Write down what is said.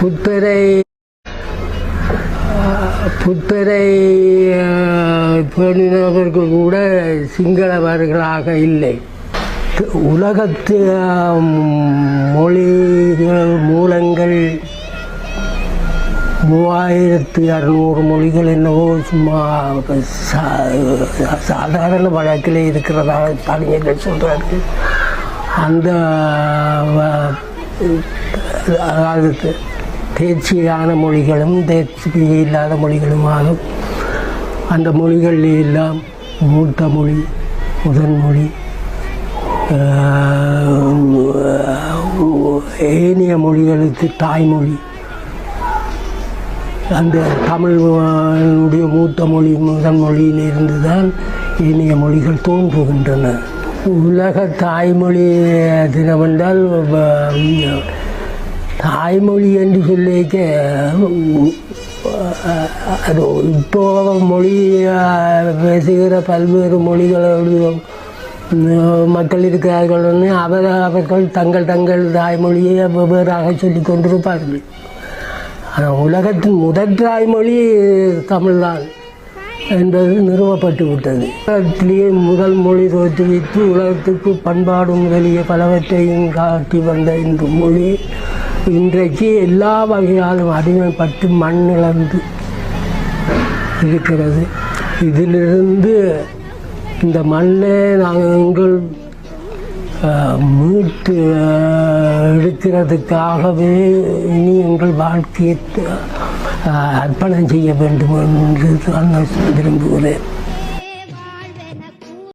புத்தரை புத்தரை பேணினவர்கள் கூட சிங்களவர்களாக இல்லை. உலகத்து மொழிகள் மூலங்கள் மூவாயிரத்து அறுநூறு மொழிகள் என்னவோ சும்மா சா- சாதாரண வழக்கில் இருக்கிறதாக அறிஞர்கள் சொல்கிறார்கள் அந்த அதாவது தேர்ச்சியான மொழிகளும் தேர்ச்சி இல்லாத மொழிகளுமாக அந்த மொழிகள் எல்லாம் மூத்த மொழி முதன்மொழி ஏனைய மொழிகளுக்கு தாய்மொழி. அந்த தமிழுடைய மூத்த மொழி முதன்மொழியிலிருந்து தான் ஏனைய மொழிகள் தோன்றுகின்றன. உலக தாய்மொழி தினம் என்றால் தாய்மொழி என்று சொல்லிக்க அது இப்போ மொழி பேசுகிற பல்வேறு மொழிகளோடு மக்கள் இருக்கிறார்கள் அவர் அவர்கள் தங்கள் தங்கள் தாய்மொழியை வெவ்வேறாக சொல்லி கொண்டிருப்பார்கள். ஆனால் உலகத்தின் முதல் தாய்மொழி தமிழ்தான் என்பது நிறுவப்பட்டு விட்டது. உலகத்திலேயே முதல் மொழி தோற்றுவித்து உலகத்துக்கு பண்பாடு முதலிய பலவற்றையும் காட்டி வந்த இந்த மொழி இன்றைக்கு எல்லா வகையாலும் அடிமைப்பட்டு மண் இழந்து இருக்கிறது. இதிலிருந்து இந்த மண்ணை நாங்கள் மீட்டு எடுக்கிறதுக்காகவே இனி எங்கள் வாழ்க்கையை அர்ப்பணம் செய்ய வேண்டும் என்று நான் விரும்புகிறேன்.